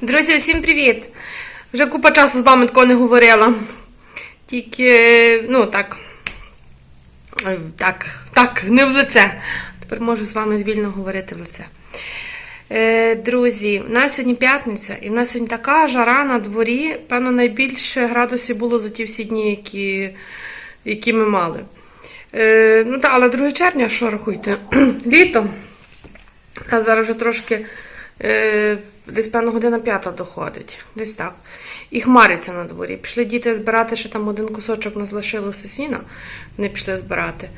Друзі, всім привіт! Вже купа часу з вами такого не говорила. Тільки, ну так. е, Так, так, не в лице. Тепер можу з вами вільно говорити в лице. Е, друзі, в нас сьогодні п'ятниця, і в нас сьогодні така жара на дворі. Певно, найбільше градусів було за ті всі дні, які, які ми мали. Е, ну так, але 2 червня, що рахуйте? Літо. А зараз вже трошки е, десь певно година п'ята доходить. Десь так. І хмариться на дворі. Пішли діти збирати, ще там один кусочок нас лишилося сіна. не пішли збирати.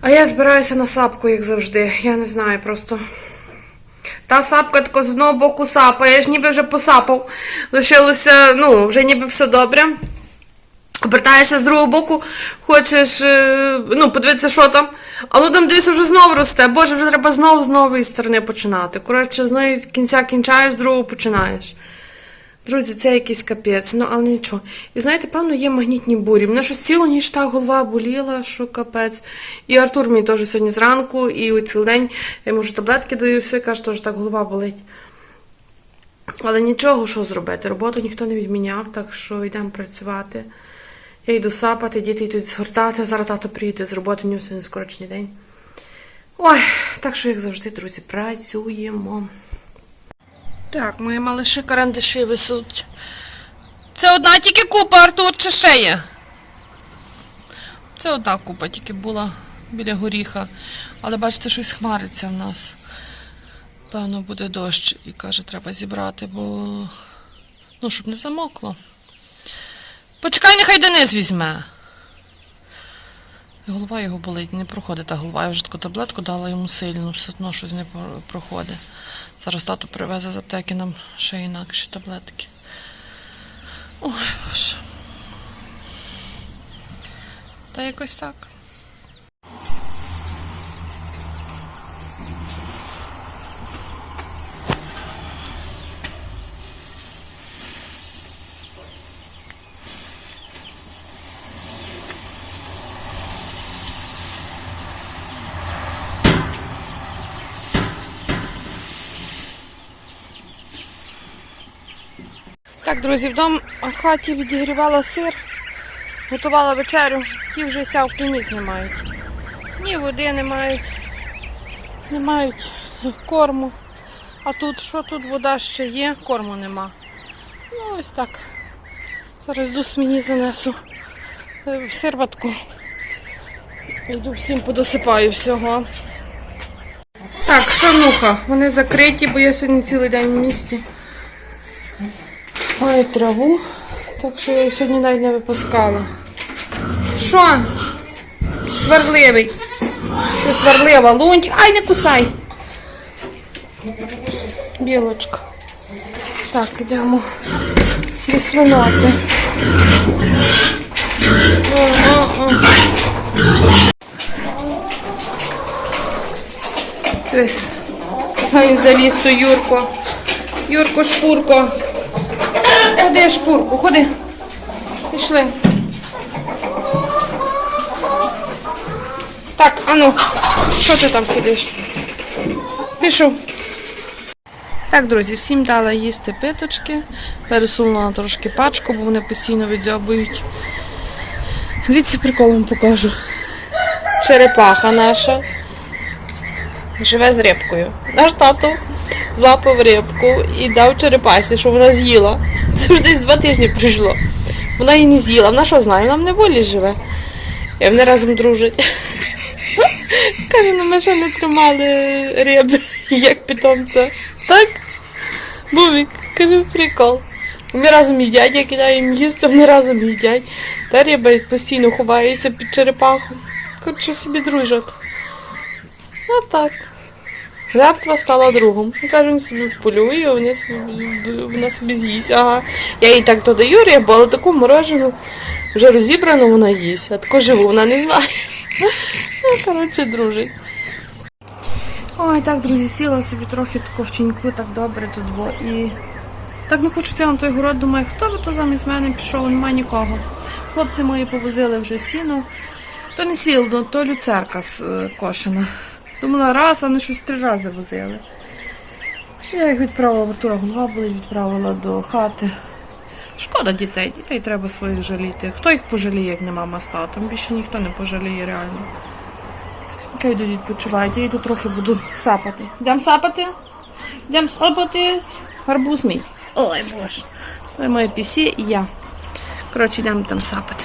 А я збираюся на сапку, як завжди. Я не знаю, просто. Та сапка тако з одного боку сапає, я ж ніби вже посапав. Лишилося, ну, вже ніби все добре. Обертаєшся з другого боку, хочеш е, ну, подивитися, що там. А ну там десь вже знову росте. Боже, вже треба знову з нової сторони починати. Коротше, з одної кінця кінчаєш, з другого починаєш. Друзі, це якийсь капець, ну але нічого. І знаєте, певно, є магнітні бурі. Мене щось цілу ніч так голова боліла, що капець. І Артур мені теж сьогодні зранку, і у цілий день я вже таблетки даю, все, і каже, теж так голова болить. Але нічого, що зробити. Роботу ніхто не відміняв, так що йдемо працювати. Я йду сапати, діти йдуть згортати. Зараз тато приїде з роботи, нього сьогодні скорочний день. Ой, так що, як завжди, друзі, працюємо. Так, мої малиші карандаші висуть. Це одна тільки купа, Артур, чи ще є? Це одна купа, тільки була біля горіха. Але бачите, щось хмариться в нас. Певно, буде дощ і каже, треба зібрати, бо ну, щоб не замокло. Почекай, нехай Денис візьме. Голова його болить, не проходить та голова. Я вже таку таблетку дала йому сильно, все одно щось не проходить. Зараз тату привезе з аптеки нам ще інакші таблетки. Ой, боже. Та якось так. Так, друзі, вдома в хаті відігрівала сир, готувала вечерю, ті вже сявки ніс не мають. Ні води не мають, не мають корму. А тут що тут вода ще є, корму нема. Ну ось так. Зараз йду сміні занесу е, в серватку. Йду всім подосипаю всього. Так, шануха, вони закриті, бо я сьогодні цілий день в місті. Маю траву, так що я її сьогодні навіть не випускала. Що? Сварливий. Ти сварлива, лунтик. Ай, не кусай. Білочка. Так, йдемо до свиноти. О, о, о. Дивись. Ай, заліз то Юрко. Юрко, шпурко. Ходи, шпурку, ходи. Пішли. Так, ану, що ти там сидиш? Пішов. Так, друзі, всім дала їсти питочки. Пересунула трошки пачку, бо вони постійно відзьобують. Дивіться, прикол вам покажу. Черепаха наша. Живе з рибкою. Наш тато злапав рибку і дав черепасі, що вона з'їла. Це вже десь два тижні пройшло. Вона її не з'їла. Вона що знає? Вона в неволі живе. І вони разом дружать. Каже, ну ми ще не тримали риби, як питомця. Так? Бувік, каже, прикол. Ми разом їдять, я кидаю їм їсти, вони разом їдять. Та риба постійно ховається під черепаху. Коротше собі дружать. Отак. Жертва стала другом. Каже, він собі полює, вони собі, вона собі з'їсть. Ага. Я їй так додаю рибу, але таку морожену вже розібрану вона їсть, а таку живу вона не знає. Ну, коротше, дружить. Ой, так, друзі, сіла собі трохи таку в тіньку, так добре тут було. І так не хочу йти на той город, думаю, хто би то замість мене пішов, немає нікого. Хлопці мої повозили вже сіно. То не сіло, то люцерка з е, кошена. Думала раз, а вони щось три рази возили. Я їх відправила, Артура голова болить, відправила до хати. Шкода дітей, дітей треба своїх жаліти. Хто їх пожаліє, як нема моста? Там більше ніхто не пожаліє реально. Хай йдуть відпочивають, я йду трохи буду сапати. Йдемо сапати? Йдемо сапати. Гарбуз мій. Ой боже. Той моє пісі і я. Коротше, йдемо там сапати.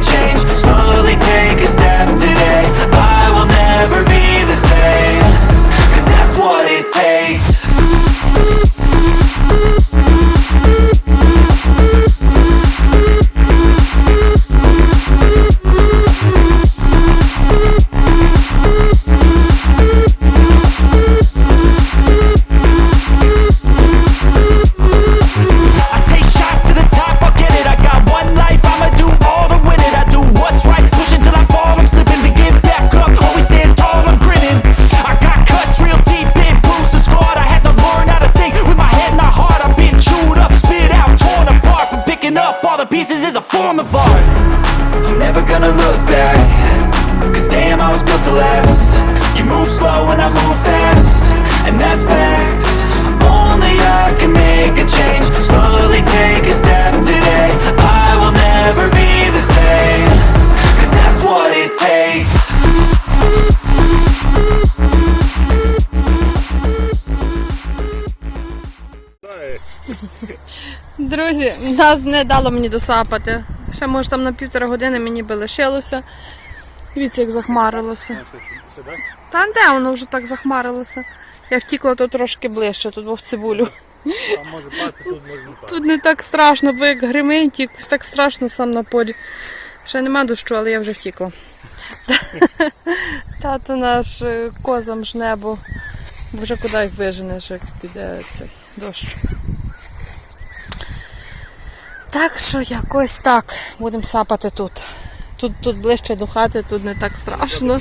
Друзі, нас не дало мені досапати. Ще може там на півтора години мені би лишилося. Дивіться, як захмарилося. Та де воно вже так захмарилося? Я втікла то трошки ближче, тут в цибулю. Тут не так страшно, бо як гримить, якось так страшно сам на полі. Ще нема дощу, але я вже втікла. Тато наш е, козам ж небо. Бо вже куди їх виженеш, як піде цей дощ. Так що якось так. Будемо сапати тут. Тут, тут ближче до хати, тут не так страшно.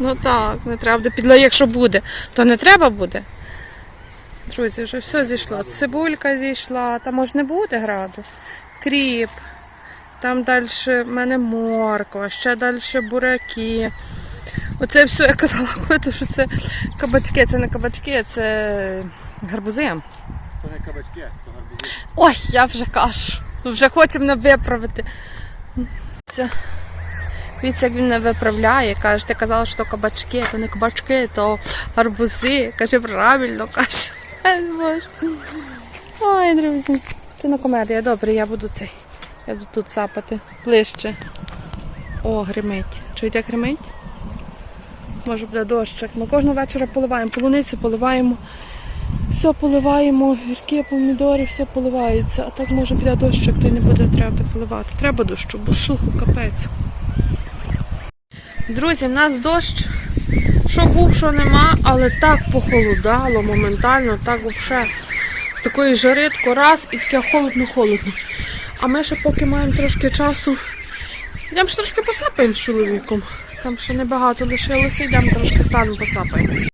Ну так, не треба буде підла, якщо буде, то не треба буде. Друзі, вже все зійшло. Цибулька зійшла, там може не буде граду. Кріп. Там далі в мене морква, ще далі буряки. Оце все, я казала, то, що це кабачки, це не кабачки, це гарбузи. То не кабачки, то гарбузи. Ой, я вже кажу. Вже хоче мене виправити. Це... Дивіться, як він мене виправляє. Каже, ти казала, що то кабачки, то не кабачки, то гарбузи. Каже, правильно, каже. Ой, друзі. Кінокомедія, добре, я буду цей. Я буду тут сапати ближче. О, гримить. Чуєте, гримить? Може буде дощик. Ми кожного вечора поливаємо. Полуницю поливаємо. Все поливаємо, гірки, помідори, все поливається. А так може піде дощик, то не буде треба поливати. Треба дощу, бо сухо, капець. Друзі, в нас дощ. Що був, що нема, але так похолодало моментально, так взагалі. З такої жари тако раз і таке холодно-холодно. А ми ще поки маємо трошки часу. Йдемо ще трошки посапаємо з чоловіком. Там ще небагато лишилося, йдемо трошки станемо посапаємо.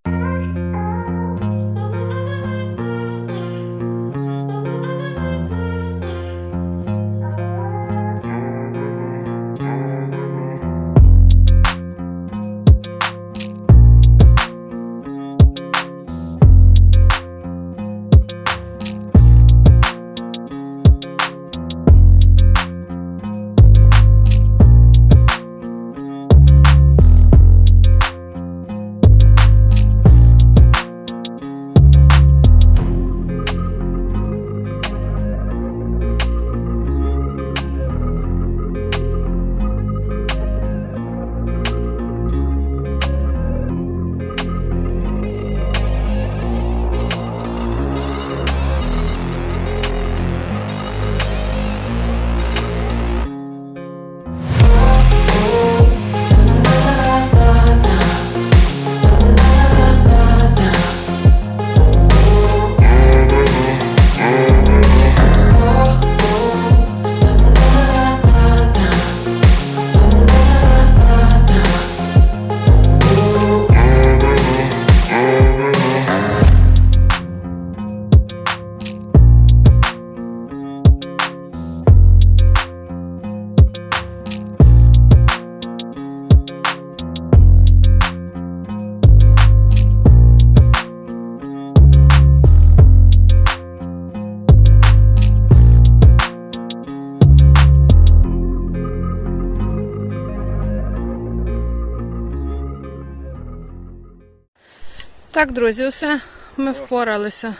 Так, друзі, усе. Ми впоралися.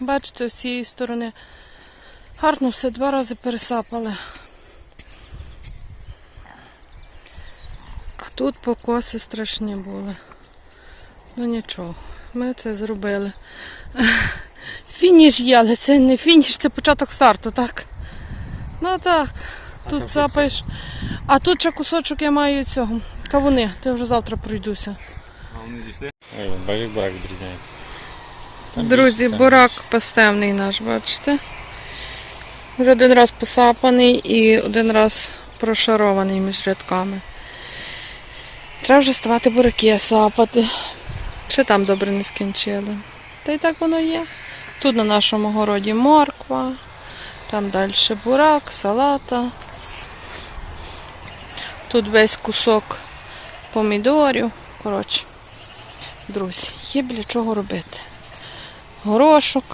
Бачите, з цієї сторони гарно все два рази пересапали. А тут покоси страшні були. Ну нічого, ми це зробили. Фініш є, але це не фініш, це початок старту, так? Ну так, тут сапаєш. А тут ще кусочок я маю цього. Кавуни, то я вже завтра пройдуся. Ой, барак відрізняється. Друзі, бурак пастевний наш, бачите? Вже один раз посапаний і один раз прошарований між рядками. Треба вже ставати бураки сапати. Ще там добре не скінчили. Та й так воно є. Тут на нашому городі морква, там далі бурак, салата. Тут весь кусок помідорів. Коротше, друзі, є біля чого робити горошок.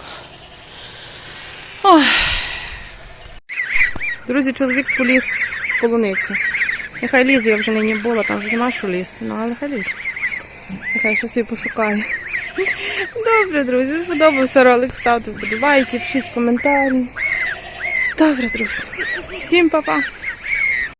Ой. Друзі, чоловік поліз в полуницю. Нехай лізе, я вже нині була, там вже нема що лізти, ну але нехай лізе. Нехай щось і пошукає. Добре, друзі, сподобався ролик, ставте вподобайки, пишіть коментарі. Добре, друзі. Всім па-па.